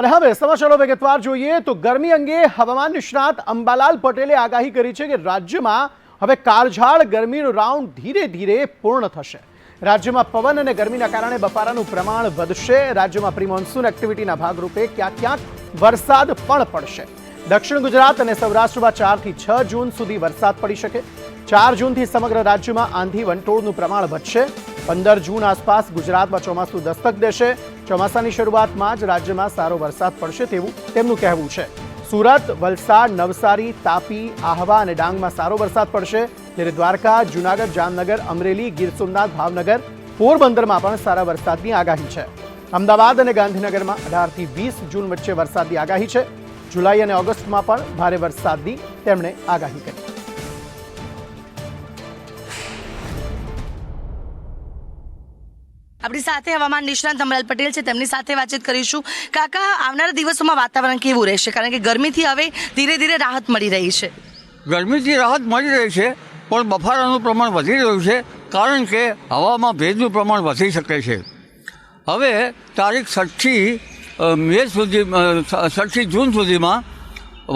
અને હવે સમાચારો વિગતવાર જોઈએ તો ગરમી અંગે હવામાન નિષ્ણાત અંબાલાલ પટેલે આગાહી કરી છે કે રાજ્યમાં હવે કાળઝાળ ગરમીનો રાઉન્ડ ધીરે ધીરે પૂર્ણ થશે. રાજ્યમાં પવન અને ગરમીના કારણે બપારાનું પ્રમાણ વધશે. રાજ્યમાં પ્રી મોન્સૂન એક્ટિવિટીના ભાગરૂપે ક્યાંક ક્યાંક વરસાદ પણ પડશે. દક્ષિણ ગુજરાત અને સૌરાષ્ટ્રમાં ચારથી છ જૂન સુધી વરસાદ પડી શકે. ચાર જૂનથી સમગ્ર રાજ્યમાં આંધી વંટોળનું પ્રમાણ વધશે. પંદર જૂન આસપાસ ગુજરાતમાં ચોમાસું દસ્તક દેશે. ચોમાસાની શરૂઆતમાં જ રાજ્યમાં સારો વરસાદ પડશે તેવું તેમનું કહેવું છે. સુરત, વલસાડ, નવસારી, તાપી, આહવા અને ડાંગમાં સારો વરસાદ પડશે. જ્યારે દ્વારકા, જૂનાગઢ, જામનગર, અમરેલી, ગીર સોમનાથ, ભાવનગર, પોરબંદરમાં પણ સારા વરસાદની આગાહી છે. અમદાવાદ અને ગાંધીનગરમાં અઢારથી વીસ જૂન વચ્ચે વરસાદની આગાહી છે. જુલાઈ અને ઓગસ્ટમાં પણ ભારે વરસાદની તેમણે આગાહી કરી. આપણી સાથે હવામાન નિષ્ણાંત અમરાલ પટેલ છે. તેમની સાથે વાતચીત કરીશું. કાકા, આવનારા દિવસોમાં વાતાવરણ કેવું રહેશે? કારણ કે ગરમીથી હવે ધીરે ધીરે રાહત મળી રહી છે. ગરમીથી રાહત મળી રહી છે, પણ બફારાનું પ્રમાણ વધી રહ્યું છે, કારણ કે હવામાં ભેજનું પ્રમાણ વધી શકે છે. હવે તારીખ છઠ્ઠી મે સુધી છઠ્ઠી જૂન સુધીમાં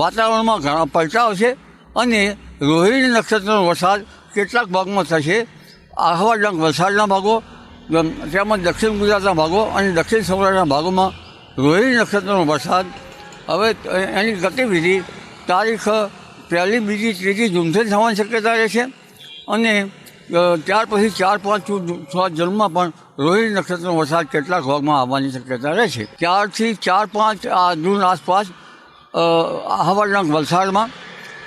વાતાવરણમાં ઘણા પલટાવ છે અને રોહિણી નક્ષત્રનો વરસાદ કેટલાક ભાગમાં થશે. આહવા ડાંગ વલસાડના ભાગો તેમજ દક્ષિણ ગુજરાતના ભાગો અને દક્ષિણ સૌરાષ્ટ્રના ભાગોમાં રોહિણી નક્ષત્રનો વરસાદ. હવે એની ગતિવિધિ તારીખ પહેલી, બીજી, ત્રીજી જૂનથી થવાની શક્યતા રહે છે. અને ત્યાર પછી ચાર, પાંચ છ જૂનમાં પણ રોહિણી નક્ષત્રનો વરસાદ કેટલાક ભાગમાં આવવાની શક્યતા રહે છે. ત્યારથી ચાર, પાંચ, આ જૂન આસપાસ આહવાડાંગ વલસાડમાં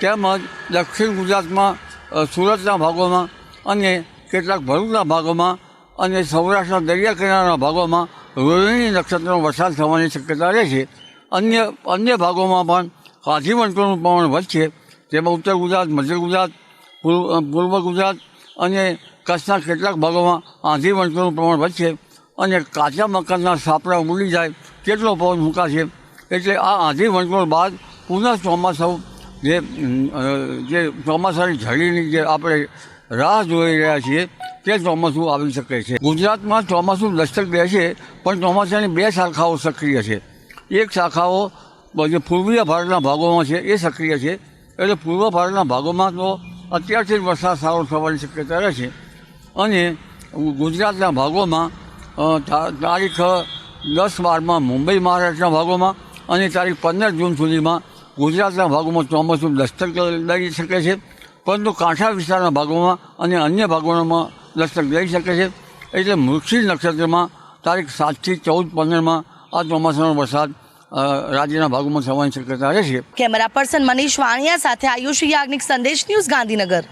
તેમજ દક્ષિણ ગુજરાતમાં સુરતના ભાગોમાં અને કેટલાક ભરૂચના ભાગોમાં અને સૌરાષ્ટ્રના દરિયા કિનારાના ભાગોમાં રોહિણી નક્ષત્રનો વરસાદ થવાની શક્યતા રહે છે. અન્ય અન્ય ભાગોમાં પણ કાજીવંટોનું પ્રમાણ વધશે. તેમાં ઉત્તર ગુજરાત, મધ્ય ગુજરાત, પૂર્વ ગુજરાત અને કચ્છના કેટલાક ભાગોમાં આંધી વંટોનું પ્રમાણ વધશે અને કાચા મકાનના સાપડા ઉડી જાય કેટલો પવન ફૂંકાશે. એટલે આ આંધી વંટોળ બાદ પુનઃ ચોમાસું જે જે ચોમાસાની ઝડીની જે આપણે રાહ જોઈ રહ્યા છીએ તે ચોમાસું આવી શકે છે. ગુજરાતમાં ચોમાસું દસ્તક દે છે, પણ ચોમાસાની બે શાખાઓ સક્રિય છે. એક શાખાઓ જે પૂર્વીય ભારતના ભાગોમાં છે, એ સક્રિય છે. એટલે પૂર્વ ભારતના ભાગોમાં તો અત્યારથી જ વરસાદ સારો થવાની શક્યતા રહે છે. અને ગુજરાતના ભાગોમાં તારીખ દસ બારમાં મુંબઈ મહારાષ્ટ્રના ભાગોમાં અને તારીખ પંદર જૂન સુધીમાં ગુજરાતના ભાગોમાં ચોમાસું દસ્તક લઈ શકે છે. પરંતુ કાંઠા વિસ્તારના ભાગોમાં અને અન્ય ભાગોમાં દસ્તક લઈ શકે છે. એટલે મૃક્ષી નક્ષત્રમાં તારીખ સાતથી ચૌદ પંદરમાં આ ચોમાસાનો વરસાદ રાજ્યના ભાગોમાં થવાની શક્યતા રહે છે. કેમેરા પર્સન મનીષ વાણિયા સાથે આયુષ યાજ્ઞિક સંદેશ ન્યૂઝ ગાંધીનગર.